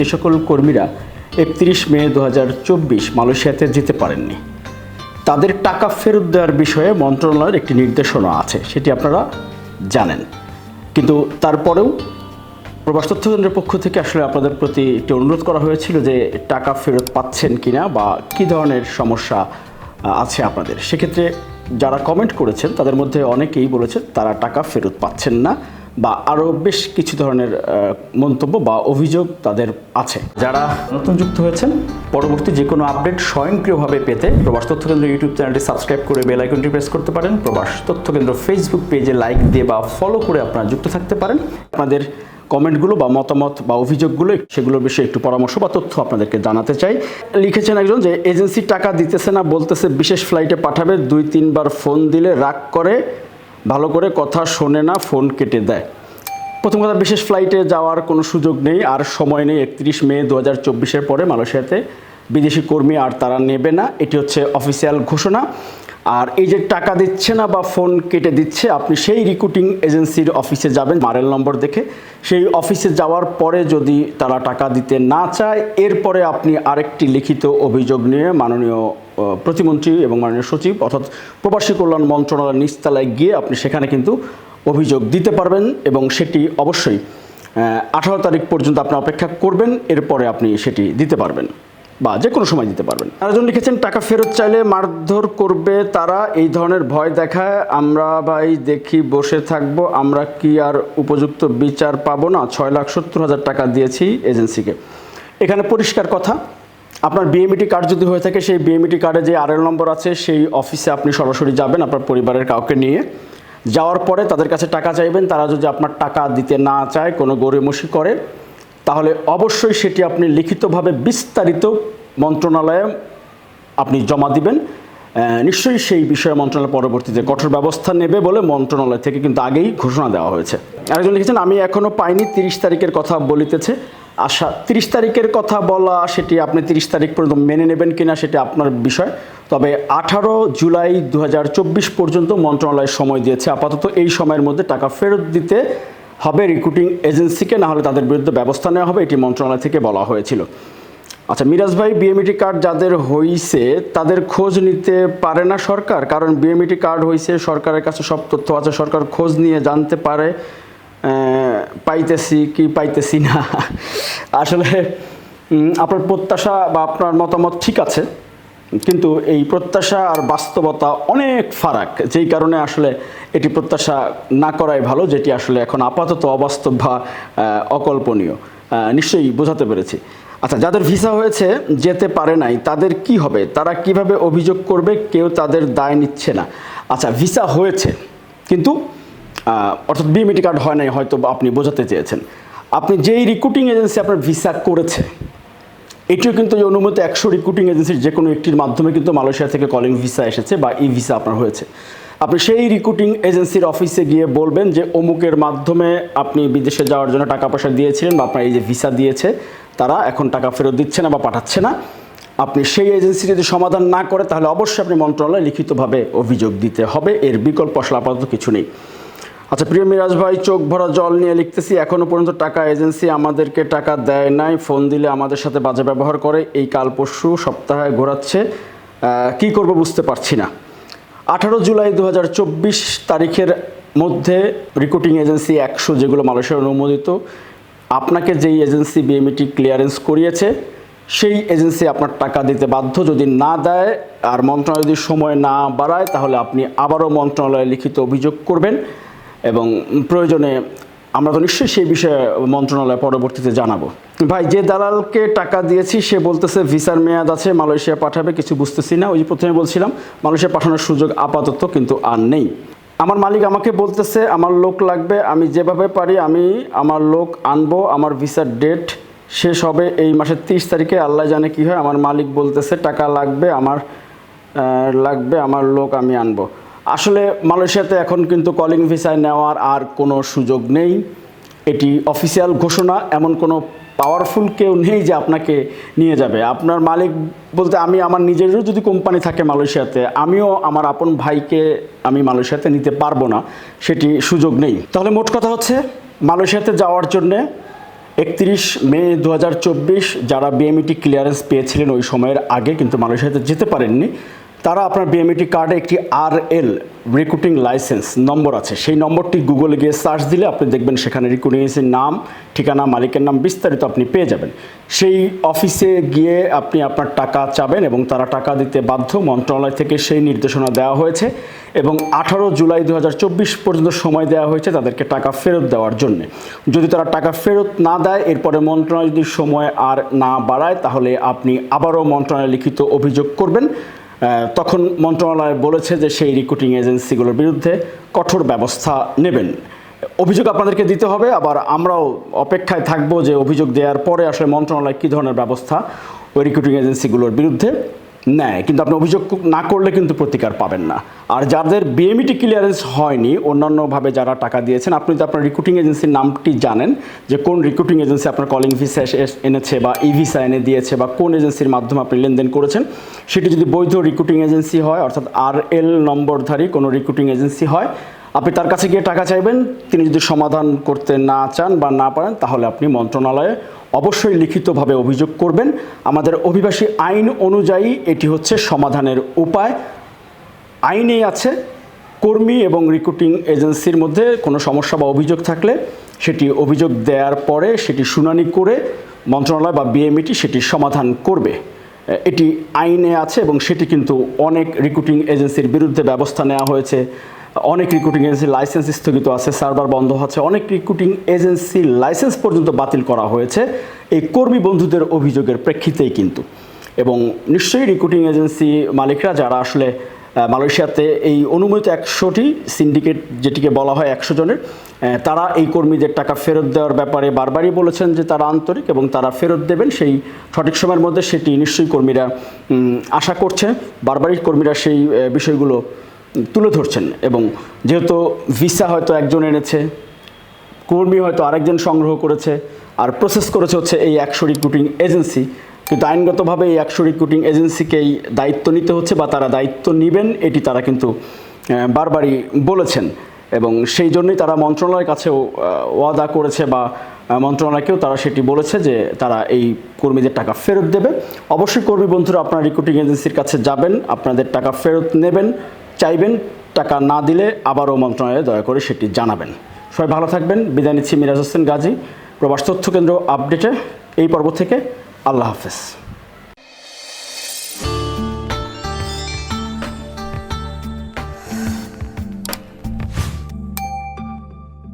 যে সকল কর্মীরা একত্রিশ মে দু হাজার চব্বিশ মালয়েশিয়াতে যেতে পারেননি। তাদের টাকা ফেরত দেওয়ার বিষয়ে মন্ত্রণালয়ের একটি নির্দেশনা আছে, সেটি আপনারা জানেন। কিন্তু তারপরেও প্রবাস তথ্য কেন্দ্রের পক্ষ থেকে আসলে আপনাদের প্রতি একটি অনুরোধ করা হয়েছিল যে টাকা ফেরত পাচ্ছেন কিনা বা কী ধরনের সমস্যা আছে আপনাদের। সেক্ষেত্রে যারা কমেন্ট করেছেন, তাদের মধ্যে অনেকেই বলেছেন তারা টাকা ফেরত পাচ্ছেন না। বা আরও বেশ কিছু ধরনের মন্তব্য বা অভিযোগ তাদের আছে। যারা নতুন যুক্ত হয়েছেন, পরবর্তী যে কোনো আপডেট স্বয়ংক্রিয়ভাবে পেতে প্রবাস তথ্য কেন্দ্র ইউটিউব চ্যানেলটি সাবস্ক্রাইব করে বেল আইকনটি প্রেস করতে পারেন। প্রবাস তথ্য কেন্দ্র ফেসবুক পেজে লাইক দিয়ে বা ফলো করে আপনারা যুক্ত থাকতে পারেন। আপনাদের কমেন্টগুলো বা মতামত বা অভিযোগগুলো, সেগুলোর বিষয়ে একটু পরামর্শ বা তথ্য আপনাদেরকে জানাতে চাই। লিখেছেন একজন যে, এজেন্সি টাকা দিতেছে না, বলতেছে বিশেষ ফ্লাইটে পাঠাবে, দুই তিনবার ফোন দিলে রাগ করে ভালো করে কথা শোনে না, ফোন কেটে দেয়। প্রথম কথা, বিশেষ ফ্লাইটে যাওয়ার কোনো সুযোগ নেই, আর সময় নেই একত্রিশ মে দু হাজার চব্বিশের পরে মালয়েশিয়াতে। বিদেশি কর্মী আর তারা নেবে না, এটি হচ্ছে অফিসিয়াল ঘোষণা। আর এই যে টাকা দিচ্ছে না বা ফোন কেটে দিচ্ছে, আপনি সেই রিক্রুটিং এজেন্সির অফিসে যাবেন, মারেল নম্বর দেখে। সেই অফিসে যাওয়ার পরে যদি তারা টাকা দিতে না চায়, এরপরে আপনি আরেকটি লিখিত অভিযোগ নিয়ে মাননীয় প্রতিমন্ত্রী এবং মাননীয় সচিব, অর্থাৎ প্রবাসী কল্যাণ মন্ত্রণালয়ের নিচতলায় গিয়ে আপনি সেখানে কিন্তু অভিযোগ দিতে পারবেন এবং সেটি অবশ্যই আঠারো তারিখ পর্যন্ত আপনি অপেক্ষা করবেন, এরপরে আপনি সেটি দিতে পারবেন বা যে কোনো সময় দিতে পারবেন। আরেকজন লিখেছেন, টাকা ফেরত চাইলে মারধর করবে তারা, এই ধরনের ভয় দেখায়, আমরা ভাই দেখি বসে থাকব, আমরা কি আর উপযুক্ত বিচার পাবো না? ছয় লাখ সত্তর হাজার টাকা দিয়েছি এজেন্সিকে। এখানে পরিষ্কার কথা আপনার বিএমইটি কার্ড যদি হয়ে থাকে, সেই বিএমইটি কার্ডে যে আরএল নম্বর আছে, সেই অফিসে আপনি সরাসরি যাবেন আপনার পরিবারের কাউকে নিয়ে। যাওয়ার পরে তাদের কাছে টাকা চাইবেন, তারা যদি আপনার টাকা দিতে না চায়, কোনো গড়েমসি করে, তাহলে অবশ্যই সেটি আপনি লিখিতভাবে বিস্তারিত মন্ত্রণালয়ে আপনি জমা দিবেন। নিশ্চয়ই সেই বিষয়ে মন্ত্রণালয় পরবর্তীতে কঠোর ব্যবস্থা নেবে বলে মন্ত্রণালয় থেকে কিন্তু আগেই ঘোষণা দেওয়া হয়েছে। আরেকজন লিখেছেন, আমি এখনও পাইনি, তিরিশ তারিখের কথা বলিতেছে। আশা, তিরিশ তারিখের কথা বলা, সেটি আপনি তিরিশ তারিখ পর্যন্ত মেনে নেবেন কিনা সেটি আপনার বিষয়। তবে আঠারো জুলাই দু হাজার চব্বিশ পর্যন্ত মন্ত্রণালয় সময় দিয়েছে। আপাতত এই সময়ের মধ্যে টাকা ফেরত দিতে হবে রিক্রুটিং এজেন্সিকে না হলে তাদের বিরুদ্ধে ব্যবস্থা নেওয়া হবে, এটি মন্ত্রণালয় থেকে বলা হয়েছিল। আচ্ছা মিরাজ ভাই বিএমইটি কার্ড যাদের হইছে, তাদের খোঁজ নিতে পারে না সরকার? কারণ বিএমইটি কার্ড হইছে, সরকারের কাছে সব তথ্য আছে, সরকার খোঁজ নিয়ে জানতে পারে। পাইতেছি কি পাইতেছি না? আসলে আপনার প্রত্যাশা বা আপনার মতামত ঠিক আছে, কিন্তু এই প্রত্যাশা আর বাস্তবতা অনেক ফারাক, যেই কারণে আসলে এটি প্রত্যাশা না করাই ভালো, যেটি আসলে এখন আপাতত অবাস্তব বা অকল্পনীয়। নিশ্চয়ই বোঝাতে পেরেছি। আচ্ছা যাদের ভিসা হয়েছে, যেতে পারে নাই, তাদের কি হবে? তারা কীভাবে অভিযোগ করবে? কেউ তাদের দায় নিচ্ছে না। আচ্ছা ভিসা হয়েছে, কিন্তু অর্থাৎ বিএমইটি কার্ড হয় নাই, হয়তো আপনি বোঝাতে চেয়েছেন। আপনি যেই রিক্রুটিং এজেন্সি আপনার ভিসা করেছে, এটিও কিন্তু এই অনুমতি একশো রিক্রুটিং এজেন্সির যে কোনো একটির মাধ্যমে কিন্তু মালয়েশিয়া থেকে কলিং ভিসা এসেছে বা ই ভিসা আপনার হয়েছে। আপনি সেই রিক্রুটিং এজেন্সির অফিসে গিয়ে বলবেন যে, অমুকের মাধ্যমে আপনি বিদেশে যাওয়ার জন্য টাকা পয়সা দিয়েছিলেন বা আপনার এই যে ভিসা দিয়েছে, তারা এখন টাকা ফেরত দিচ্ছে না বা পাঠাচ্ছে না। আপনি সেই এজেন্সি যদি সমাধান না করে, তাহলে অবশ্যই আপনি মন্ত্রণালয়ে লিখিতভাবে অভিযোগ দিতে হবে। এর বিকল্প আসলে আপাতত কিছু নেই। আচ্ছা প্রিয় মিরাজ ভাই, চোখ ভরা জল নিয়ে লিখতেছি, এখনও পর্যন্ত টাকা এজেন্সি আমাদেরকে টাকা দেয় নাই, ফোন দিলে আমাদের সাথে বাজে ব্যবহার করে, এই কাল পরশু সপ্তাহে ঘোরাচ্ছে। কি করব বুঝতে পারছি না। আঠারো জুলাই দু হাজার চব্বিশ তারিখের মধ্যে রিক্রুটিং এজেন্সি একশো, যেগুলো মালয়েশিয়ার অনুমোদিত, আপনাকে যেই এজেন্সি বিএমইটি ক্লিয়ারেন্স করিয়েছে, সেই এজেন্সি আপনার টাকা দিতে বাধ্য। যদি না দেয় আর মন্ত্রণালয় যদি সময় না বাড়ায়, তাহলে আপনি আবারও মন্ত্রণালয়ে লিখিত অভিযোগ করবেন। এবং প্রয়োজনে আমরা তো নিশ্চয়ই সেই বিষয়ে মন্ত্রণালয় পরবর্তীতে জানাব। ভাই, যে দালালকে টাকা দিয়েছি, সে বলতেছে ভিসার মেয়াদ আছে, মালয়েশিয়া পাঠাবে, কিছু বুঝতেছি না। ওই যে প্রথমে বলছিলাম, মালয়েশিয়া পাঠানোর সুযোগ আপাতত কিন্তু আর নেই। আমার মালিক আমাকে বলতেছে, আমার লোক লাগবে, আমি যেভাবে পারি আমি আমার লোক আনব, আমার ভিসার ডেট শেষ হবে এই মাসের তিরিশ তারিখে। আল্লাহ জানে কি হয়, আমার মালিক বলতেছে, টাকা লাগবে, আমার লাগবে, আমার লোক আমি আনব। আসলে মালয়েশিয়াতে এখন কিন্তু কলিং ভিসায় নেওয়ার আর কোনো সুযোগ নেই। এটি অফিসিয়াল ঘোষণা, এমন কোনো পাওয়ারফুল কেউ নেই যে আপনাকে নিয়ে যাবে। আপনার মালিক বলতে আমি আমার নিজেরও যদি কোম্পানি থাকে মালয়েশিয়াতে, আমিও আমার আপন ভাইকে আমি মালয়েশিয়াতে নিতে পারব না, সেটি সুযোগ নেই। তাহলে মোট কথা হচ্ছে, মালয়েশিয়াতে যাওয়ার জন্যে একত্রিশ মে দু হাজার চব্বিশ যারা বিএমইটি ক্লিয়ারেন্স পেয়েছিলেন ওই সময়ের আগে কিন্তু মালয়েশিয়াতে যেতে পারেননি তারা আপনার বিএমইটি কার্ডে একটি আর এল রিক্রুটিং লাইসেন্স নম্বর আছে। সেই নম্বরটি গুগলে গিয়ে সার্চ দিলে আপনি দেখবেন সেখানে রিক্রুটিং এজেন্সির নাম, ঠিকানা, মালিকের নাম বিস্তারিত আপনি পেয়ে যাবেন। সেই অফিসে গিয়ে আপনি আপনার টাকা চাবেন এবং তারা টাকা দিতে বাধ্য। মন্ত্রণালয় থেকে সেই নির্দেশনা দেওয়া হয়েছে এবং আঠারো জুলাই দু হাজার চব্বিশ পর্যন্ত সময় দেওয়া হয়েছে তাদেরকে টাকা ফেরত দেওয়ার জন্য। যদি তারা টাকা ফেরত না দেয়, এরপরে মন্ত্রণালয় যদি সময় আর না বাড়ায়, তাহলে আপনি আবারও মন্ত্রণালয়ে লিখিত অভিযোগ করবেন। তখন মন্ত্রণালয় বলেছে যে সেই রিক্রুটিং এজেন্সিগুলোর বিরুদ্ধে কঠোর ব্যবস্থা নেবেন। অভিযোগ আপনাদেরকে দিতে হবে, আবার আমরাও অপেক্ষায় থাকব যে অভিযোগ দেওয়ার পরে আসলে মন্ত্রণালয় কী ধরনের ব্যবস্থা ওই রিক্রুটিং এজেন্সিগুলোর বিরুদ্ধে নেয়, কিন্তু আপনি অভিযোগ না করলে কিন্তু প্রতিকার পাবেন না। আর যাদের বিএমইটি ক্লিয়ারেন্স হয়নি, অন্যান্যভাবে যারা টাকা দিয়েছেন, আপনি তো আপনার রিক্রুটিং এজেন্সির নামটি জানেন, যে কোন রিক্রুটিং এজেন্সি আপনার কলিং ভিসা এনেছে বা ই ভিসা এনে দিয়েছে বা কোন এজেন্সির মাধ্যমে আপনি লেনদেন করেছেন, সেটি যদি বৈধ রিক্রুটিং এজেন্সি হয়, অর্থাৎ আর এল নম্বরধারী কোনো রিক্রুটিং এজেন্সি হয়, আপনি তার কাছে গিয়ে টাকা চাইবেন, তিনি যদি সমাধান করতে না চান বা না পারেন, তাহলে আপনি মন্ত্রণালয়ে অবশ্যই লিখিতভাবে অভিযোগ করবেন। আমাদের অভিবাসী আইন অনুযায়ী এটি হচ্ছে সমাধানের উপায়। আইনেই আছে, কর্মী এবং রিক্রুটিং এজেন্সির মধ্যে কোনো সমস্যা বা অভিযোগ থাকলে সেটি অভিযোগ দেওয়ার পরে সেটি শুনানি করে মন্ত্রণালয় বা বিএমইটি সেটি সমাধান করবে। এটি আইনে আছে এবং সেটি কিন্তু অনেক রিক্রুটিং এজেন্সির বিরুদ্ধে ব্যবস্থা নেওয়া হয়েছে। অনেক রিক্রুটিং এজেন্সি লাইসেন্স স্থগিত আছে সার্ভার বন্ধ আছে, অনেক রিক্রুটিং এজেন্সির লাইসেন্স পর্যন্ত বাতিল করা হয়েছে। এই কর্মী বন্ধুদের অভিযোগের প্রেক্ষিতেই কিন্তু। এবং নিশ্চয়ই রিক্রুটিং এজেন্সি মালিকরা যারা আসলে মালয়েশিয়াতে এই অনুমোদিত একশোটি সিন্ডিকেট যেটিকে বলা হয় একশো জনের তারা এই কর্মীদের টাকা ফেরত দেওয়ার ব্যাপারে বারবারই বলেছেন যে তারা আন্তরিক এবং তারা ফেরত দেবেন। সেই সঠিক সময়ের মধ্যে সেটি নিশ্চয়ই কর্মীরা আশা করছে। বারবারই কর্মীরা সেই বিষয়গুলো তুলে ধরছেন এবং যেহেতু ভিসা হয়তো একজন এনেছে, কর্মী হয়তো আরেকজন সংগ্রহ করেছে, আর প্রসেস করেছে হচ্ছে এই একশো রিক্রুটিং এজেন্সি কিন্তু আইনগতভাবে এই একশো রিক্রুটিং এজেন্সিকেই দায়িত্ব নিতে হচ্ছে বা তারা দায়িত্ব নেবেন, এটি তারা কিন্তু বারবারই বলেছেন। এবং সেই জন্যই তারা মন্ত্রণালয়ের কাছেও ওয়াদা করেছে বা মন্ত্রণালয়কেও তারা সেটি বলেছে যে তারা এই কর্মীদের টাকা ফেরত দেবে। অবশ্যই কর্মী বন্ধুরা আপনার রিক্রুটিং এজেন্সির কাছে যাবেন, আপনাদের টাকা ফেরত নেবেন। চাইবেন, টাকা না দিলে আবারও মন্ত্রণালয়ে দয়া করে সেটি জানাবেন। সবাই ভালো থাকবেন। বিদায় নিচ্ছি মিরাজ হোসেন গাজী। প্রবাস তথ্য কেন্দ্র আপডেটে। এই পর্ব থেকে আল্লাহ হাফেজ।